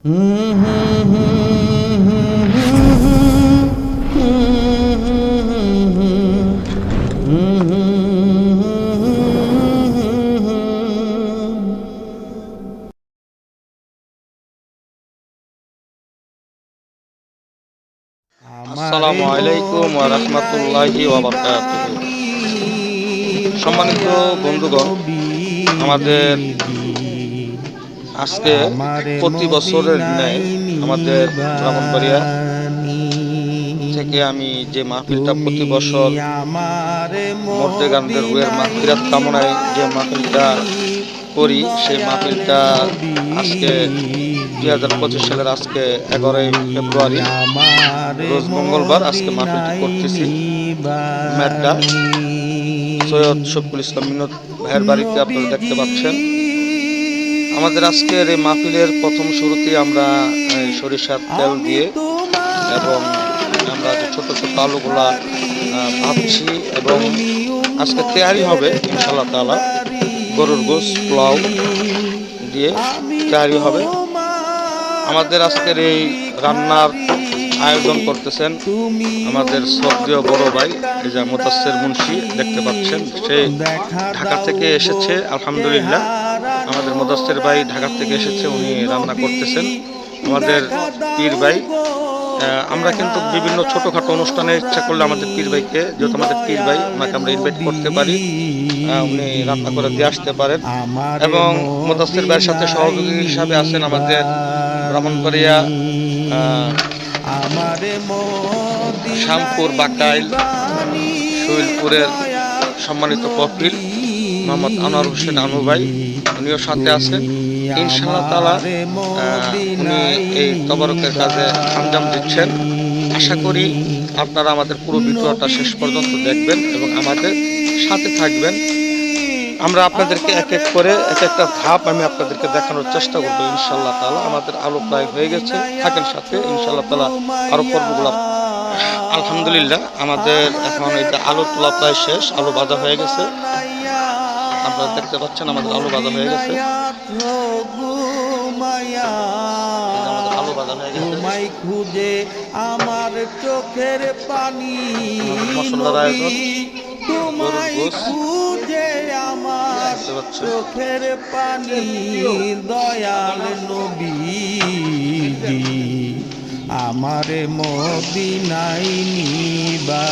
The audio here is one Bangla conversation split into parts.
আসসালামু আলাইকুম ওয়া রাহমাতুল্লাহি ওয়া বারাকাতুহু। সম্মানিত বন্ধুগণ আমাদের আজকে প্রতি বছরের ন্যায় আমাদের ব্রাহ্মণবাড়িয়া থেকে আমি যে মাহফিলটা প্রতি বছর মর্দেগানদের রুয়ের মাহফিরাত কামনায় যে মাহফিলটা করি সেই মাহফিলটা আজকে দুই হাজার পঁচিশ সালের আজকে এগারোই ফেব্রুয়ারি রোজ মঙ্গলবার আজকে মাহফিলটি করতেছি। ম্যাটটা সৈয়দ শফিকুল ইসলাম মিনত ভাইয়ের বাড়িতে আপনারা দেখতে পাচ্ছেন। আমাদের আজকের এই মাহফিলের প্রথম শুরুতেই আমরা সরিষার তেল দিয়ে এবং আমরা যে ছোট ছোট আলুগুলা ভাবছি এবং আজকে তৈরি হবে ইনশাল্লাহ তালা গরুর গোস পোলাও দিয়ে তৈরি হবে। আমাদের আজকের এই রান্নার আয়োজন করতেছেন আমাদের শ্রদ্ধেয় বড় ভাই, এই যে মোতাসের মুন্সি, দেখতে পাচ্ছেন, সে ঢাকা থেকে এসেছে, আলহামদুলিল্লাহ। আমাদের মোদাস্তের ভাই ঢাকা থেকে এসেছে, উনি রান্না করতেছেন। আমাদের পীর ভাই। আমরা কিন্তু বিভিন্ন ছোটোখাটো অনুষ্ঠানে ইচ্ছা করলে আমাদের পীর ভাইকে, যেহেতু আমাদের পীর ভাই, ওনাকে আমরা ইনভাইট করতে পারি। উনি রান্না করে দিয়ে আসতে পারেন। এবং মোদাস্তের ভাইয়ের সাথে সহযোগী হিসাবে আছেন আমাদের ব্রাহ্মণবাড়িয়া শ্যামপুর বাকাইল শৈলপুরের সম্মানিত কপিল। মোহাম্মদ আনোয়ার হোসেন আনু ভাই, উনিও সাথে আছেন ইনশাআল্লাহ তালা উনি এই তবরকের কাজে আঞ্জাম দিচ্ছেন। আশা করি আপনারা আমাদের পুরো ভিডিওটা শেষ পর্যন্ত দেখবেন এবং আমাদের সাথে থাকবেন। আমরা আপনাদেরকে এক এক করে এক একটা ধাপ আমি আপনাদেরকে দেখানোর চেষ্টা করব ইনশাল্লাহ তালা আমাদের আলো প্রায় হয়ে গেছে। থাকেন সাথে ইনশাল্লাহ তালা আরও পর্বগুলো। আলহামদুলিল্লাহ, আমাদের এখন এই আলু তোলা প্রায় শেষ, আলো ভাজা হয়ে গেছে। আপনারা দেখতে পাচ্ছেন আমাদের আলু ভাজা হয়ে গেছে। আমাদের আলু ভাজা হয়ে গেছে। তোমায় খুঁজে আমার চোখের পানি মশলার আয়োজন, তোমায় খুঁজে আমার চোখের পানি দয়াল আমারে মদিনাই নিবানি।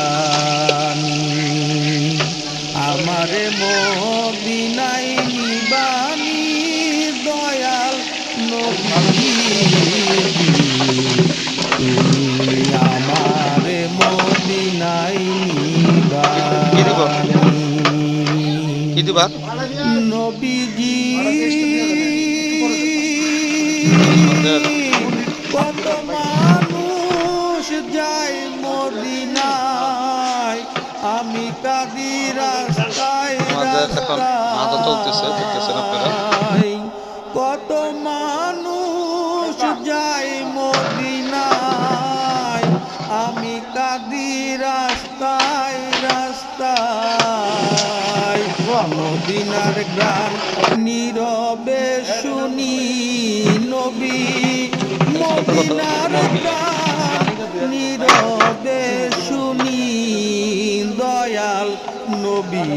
আমারে মদিনাই নিবানি দয়াল নিবানি। কি দিবা? আপনারা। কত মানুষ যায় মদিনায়, আমি কাদি রাস্তায় রাস্তায় মদিনার গান নীরবে শুনি নবী, মদিনার গান নীরবে শুনি দয়াল নবী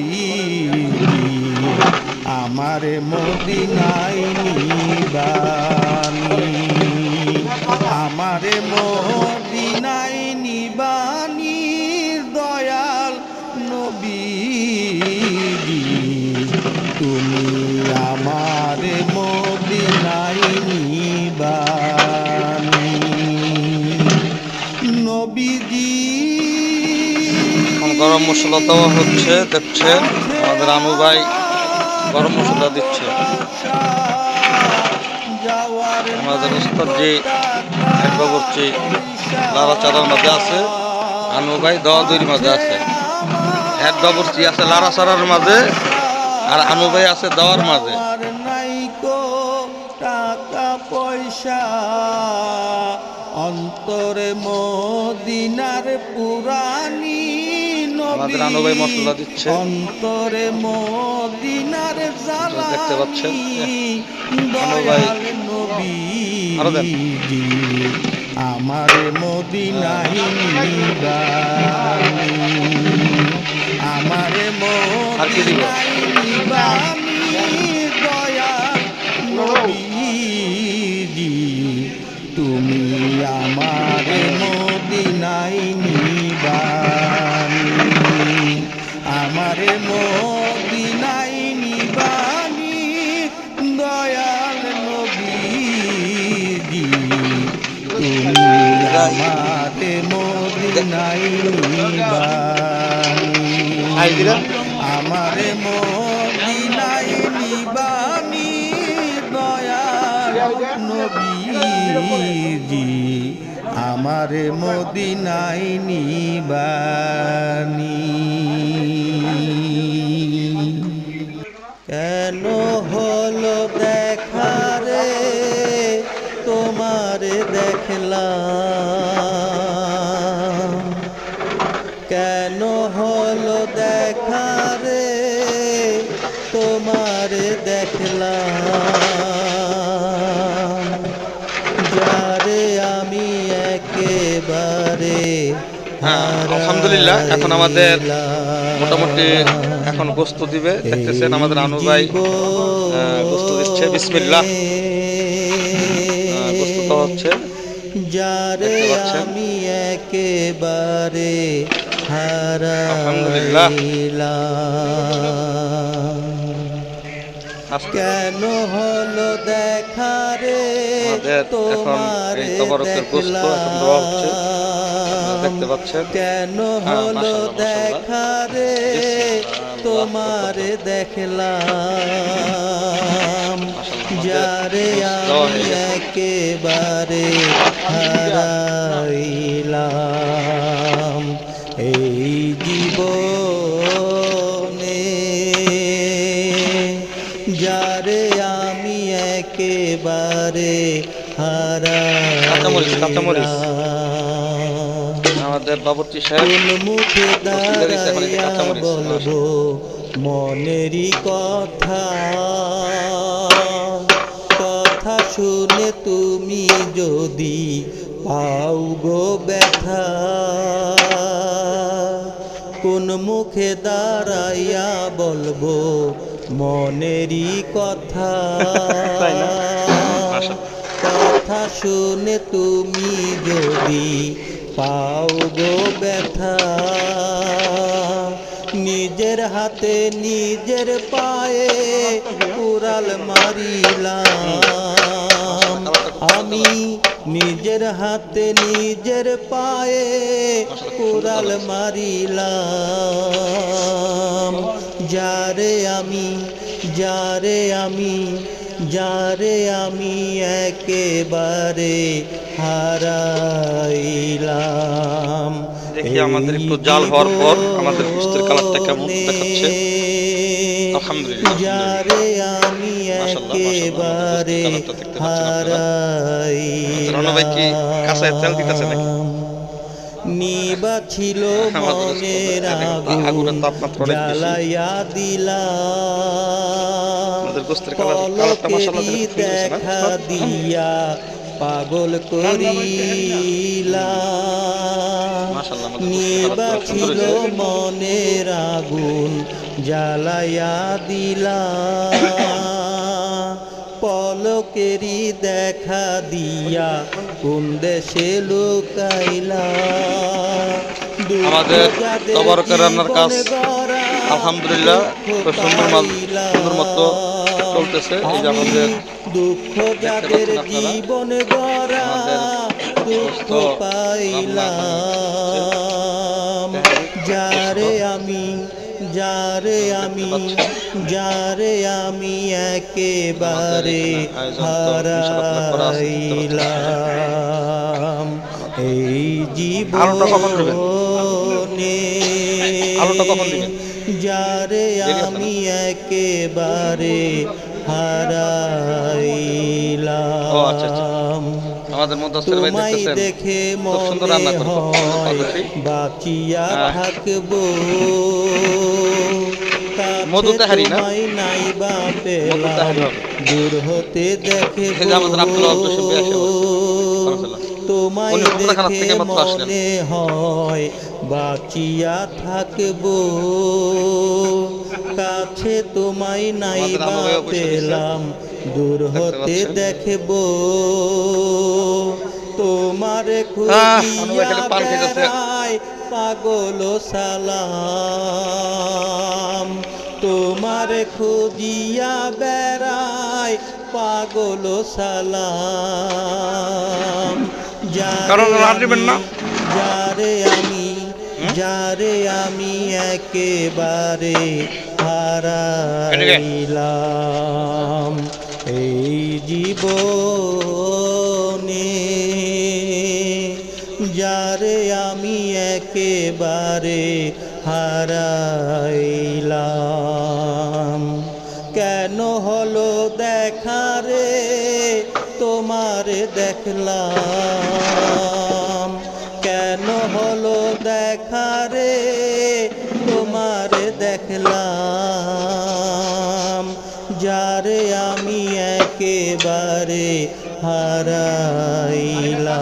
আমারে মদিনায় নিবানি। আমারে মদিনায় নিবানি, দয়াল নবী তুমি আমারে মদিনায় নিবানি। এখন গরম মশলা দেওয়া হচ্ছে, দেখছেন আমাদের আনু ভাই। গরম মশলা দিচ্ছে। আমাদের উস্তাদ যে এক বাবুর্চি লাড়া চারার মাঝে আছে, আনু ভাই দওয়া দুইর মাঝে আছে। এক বাবুর্চি আছে লাড়া চারার মাঝে, আর আনু ভাই আছে দেওয়ার মাঝে। টাকা পয়সা অন্তরে মদিনার আমাদের আনু ভাই মশলা দিচ্ছে অন্তরে মদিনার জ্বালা দেখতে পাচ্ছেন? আনু ভাই দয়াল নবী আরও দেন। আমার মদিনাই আমার মদিনাই দয়া নবীজি নিবানি। আমার মদিনাই নিবানি দয়াল নবীজি। আমার মদিনাই নিবানি। কেন হলো দেখা রে? তোমার দেখলাম। হ্যাঁ, আলহামদুলিল্লাহ, এখন আমাদের মোটামুটি এখন গোস্ত দিবে দেখতেছেন আমাদের আনু ভাই। গোস্ত দিচ্ছে বিসমিল্লাহ। গোস্ত দেওয়া হচ্ছে। যারে আমি একেবারে কেন হলো দেখা রে? তোমার গোস্ত এখন দেওয়া হচ্ছে। দেখতে পাচ্ছেন কেন হ্যাঁ, হলো। দেখা রে তোমার দেখলাম যারে আমি। একেবারে হারাইলাম এই জীবনে যারে আমি একেবারে। হারাইলাম আমাদের বাবুর্চি সাহেব। বলব মনেরই কথা। কথা শুনে তুমি যদি পাও গো ব্যথা কোন মুখে দাঁড়াইয়া বলব মনেরই কথা। কথা শুনে তুমি যদি পাও গো ব্যথা। নিজের হাতে নিজের পায়ে কুড়াল মারিলাম। আমি নিজের হাতে নিজের পায়ে কুড়াল মারিলাম। যারে আমি যারে আমি যারে আমি একেবারে হারাইলাম দেখি আমাদের একটু জাল হওয়ার পর আমাদের গোস্তের কালারটা কেমন দেখাচ্ছে। যারে আমি একেবারে। রানু ভাই কি কাঁচায় তেল দিতেছে নাকি? নিবা ছিল মনের অনেক জ্বালাইয়া মাশাআল্লাহ পলকেরই দেখা দিয়া পাগল করিলাম মাশাআল্লাহ, আমাদের গোস্তের নিবা কালারটা সুন্দর ছিল মনের আগুন জ্বালাইয়া দিলাম পলকেরই দেখা দিয়া কোন দেশে লুকাইলা? আমাদের যাদের তবরকের রান্নার কাজ গড়া, আলহামদুলিল্লাহ সুন্দর সুন্দর মতো চলতেছে। এই যে আমাদের আমি দুঃখ যাদের জীবনে গড়া দুঃখ পাইলাম। যারে আমি যারে আমি। যারে আমি একেবারে। হারাইলাম এই জীব জীবনে? যারে? আমি একেবারে হারাইলাম আচ্ছা, আচ্ছা। আমাদের মধ্যস্থের ভাই তোমায় দেখতেছেন দেখে খুব সুন্দর রান্না হয় বাঁচিয়া। থাকব মধু তাহারি না? তোমায় নাই বা মধু তাহারি পেলাম হবে। দূর হতে দেখে আমাদের আব্দুল আব্দুল। তোমায় দেখে। মনে হয় বাঁচিয়া থাকব কাছে তোমায় নাই বা। পেলাম দূর হতে? দেখব তোমার পাগল সালাম তোমার খুঁজিয়া বেড়াই পাগল সালাম কারণ দিবেন না? যারে আমি যারে আমি একেবারে হারাইলাম এই জীবনে। যারে আমি একেবারে হারাইলাম। কেন হলো দেখা রে? তোমার দেখলাম।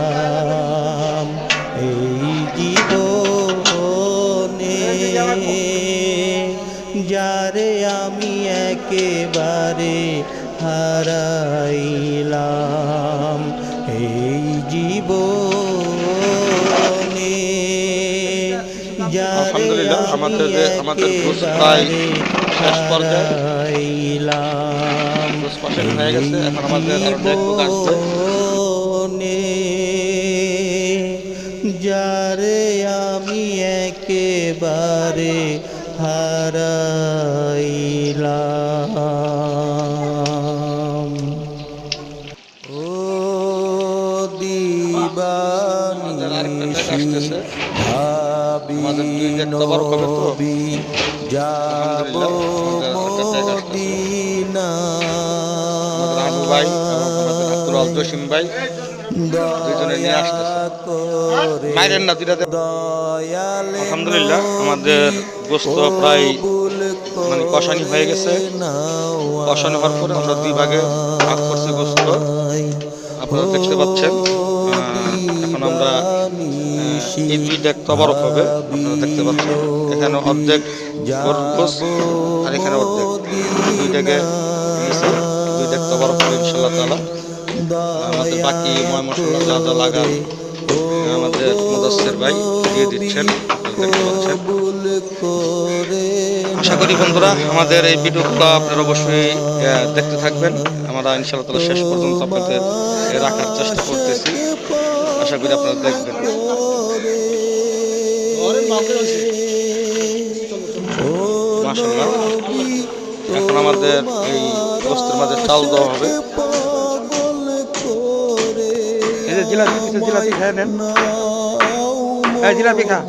হারাইলাম এই জীবনে যারে আমি একেবারে হারাইলাম এই জীবনে যারে আমি আমাদের আমাদের প্রায় শেষ পর্যায়ে। হয়ে গেছে, এখন আমাদের যারে আমি একেবারে হারাইলাম। ও আসতেছে। ভাবি? নবী যাব আলহামদুলিল্লাহ, ভাই আব্দুল জসিম ভাই দুইজনে নিয়ে আসতেছে। মাইরেন না দুইটা দেন। আলহামদুলিল্লাহ, আমাদের গোস্ত প্রায় মানে কষানি হয়ে গেছে। কষানো হওয়ার পরে আমরা দুই ভাগে ভাগ করছি গোস্ত। আপনারা দেখতে পাচ্ছেন এখন আমরা এই দুইটা তবরক হবে দেখতে পাচ্ছেন এখানে অর্ধেক আর এখানে অর্ধেক দুইটাকে দুইটা তবরক হবে ইনশাল্লাহ তালা। আমাদের বাকি ময় মশলা যা যা লাগার আমাদের মুদাসের ভাই দিয়ে দিচ্ছেন দেখতে আশা করি বন্ধুরা আমাদের এই ভিডিওগুলো আপনারা অবশ্যই দেখতে থাকবেন। আমরা ইনশাআল্লাহ তাআলা শেষ পর্যন্ত আপনাদের রাখার চেষ্টা করতেছি। আশা করি আপনারা দেখবেন। মাশাআল্লাহ। এখন আমাদের এই বস্তুর মাঝে চাল দেওয়া হবে। এই যে জিলাপি পিঠা জিলাপি খেয়ে নেন। এই জিলাপি খা।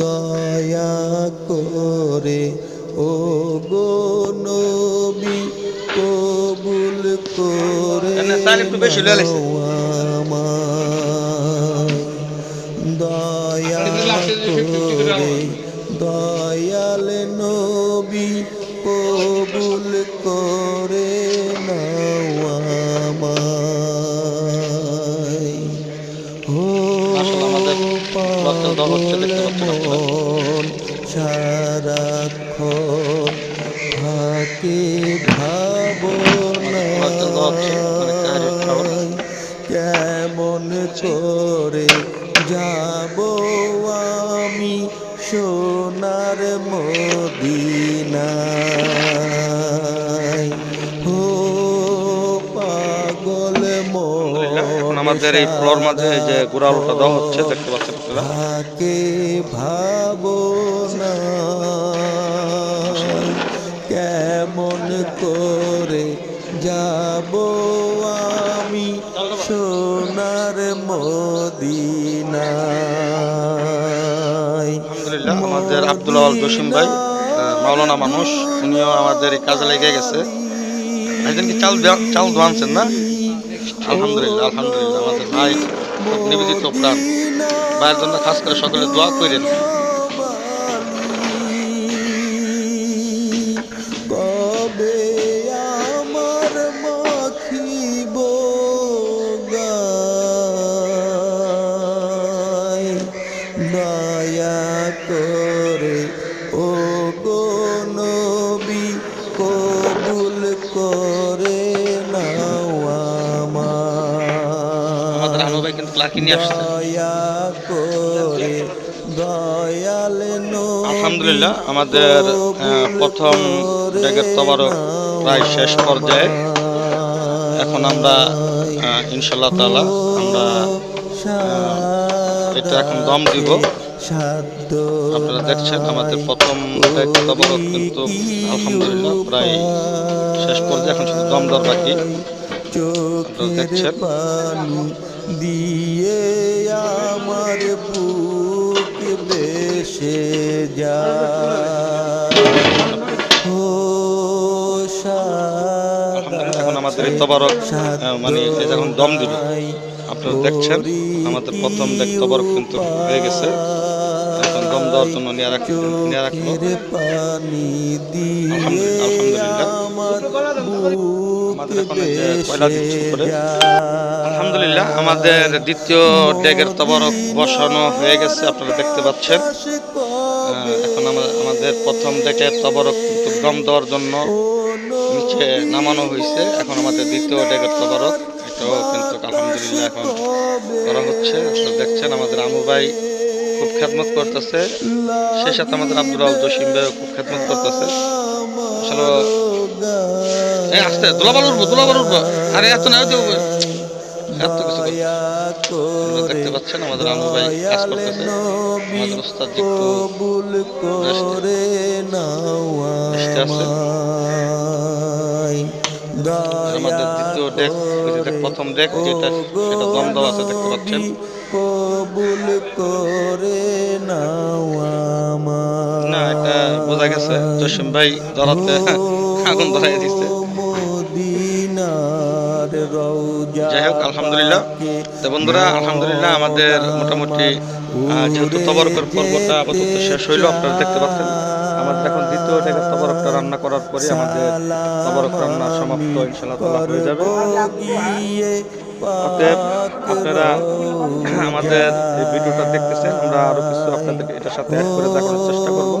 দয়া করে ও গো নবী কবুল করে একটু বেশি কবুল করে এখন আমাদের এই ফ্লোর মাঝে যে গুড়া আলুটা দেওয়া হচ্ছে দেখতে পাচ্ছেন আপনারা। তাকে ভাবো না কেমন করে যাব আমি সোনার মদিনায়। আলহামদুলিল্লাহ আমাদের আব্দুল আল জসিম ভাই মাওলানা মানুষ উনিও আমাদের এই কাজে লেগে গেছে। ভাইজান কি চাল চাল দোয়ানছেন না? আলহামদুলিল্লাহ আলহামদুলিল্লাহ। আমাদের ভাই নিবেদিত প্রাণ। ভাইয়ের জন্য খাস করে সকলে দোয়া করেন। নিয়ে আসছে। দয়া করে দয়াল নবী আলহামদুলিল্লাহ আমাদের প্রথম ডেগের তবারক প্রায় শেষ পর্যায়ে। এখন আমরা ইনশাল্লাহ তাআলা আমরা এটা এখন দম দিব। আপনারা দেখছেন আমাদের প্রথম তবারক কিন্তু আলহামদুলিল্লাহ প্রায় শেষ পর্যায়ে এখন শুধু দম দেওয়ার বাকি। চোখের। পানি দিয়ে আমার বুক বেসে যা এখন আমাদের তবারক মানে যখন দম দিবে আপনারা দেখছেন আমাদের প্রথম ডেগ তবারক কিন্তু হয়ে গেছে এখন দম দেওয়ার জন্য নিয়ে রাখ নিয়ে রাখল আলহামদুলিল্লাহ। আমার বুক আমাদের এখন কয়লা দিচ্ছে বেসে আলহামদুলিল্লাহ আমাদের দ্বিতীয় ডেগের তবারক বসানো হয়ে গেছে আপনারা দেখতে পাচ্ছেন। এখন আমা- আমাদের প্রথম ডেগের তবারক কিন্তু দম দেওয়ার জন্য নিচে নামানো হয়েছে। এখন আমাদের দ্বিতীয় ডেগের তবারক এটাও কিন্তু আলহামদুলিল্লাহ এখন করা হচ্ছে। আপনারা দেখছেন আমাদের আমু ভাই খুব খেদমত করতেছে। সেই সাথে আমাদের আব্দুল রাউল জসিম ভাই খুব খেদমত করতেছে। আসলে এই আস্তে দোলাবার উঠবো দোলাবার উঠবো। আরে এত না এত এত কিছু দেখতে পাচ্ছেন আমাদের আমু ভাই কাজ করতেছে। আমাদের উস্তাদ একটু করে আমাদের দ্বিতীয় ডেক প্রথম ডেক যেটা সেটা দম দেওয়া আছে দেখতে পাচ্ছেন। কবুল করে না এটা বোঝা গেছে জসিম ভাই ধরাতে আগুন ধরাই দিচ্ছে যাই হোক আলহামদুলিল্লাহ। তো বন্ধুরা আলহামদুলিল্লাহ আমাদের মোটামুটি যেহেতু তবরকের পর্বটা আপাতত শেষ হইল আপনারা দেখতে পাচ্ছেন আমাদের এখন দ্বিতীয় ডেকের তবরকটা রান্না করার পরে আমাদের তবরক রান্না সমাপ্ত ইনশাআল্লাহ তাআলা হয়ে যাবে। অতএব আপনারা আমাদের এই ভিডিওটা দেখতেছেন আমরা আরও কিছু আপনাদেরকে এটার সাথে অ্যাড করে দেখানোর চেষ্টা করব।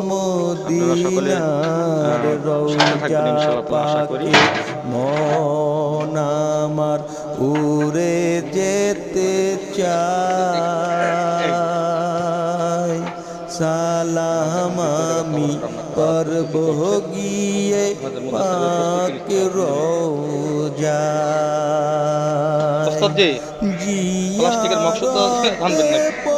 আপনারা সকলে সাথে থাকবেন ইনশাআল্লাহ আশা করি মন আমার উড়ে যেতে চাই সালাম আমি করব গিয়ে পাক রোজা প্লাস্টিকের মকসদ আনবেন নাকি?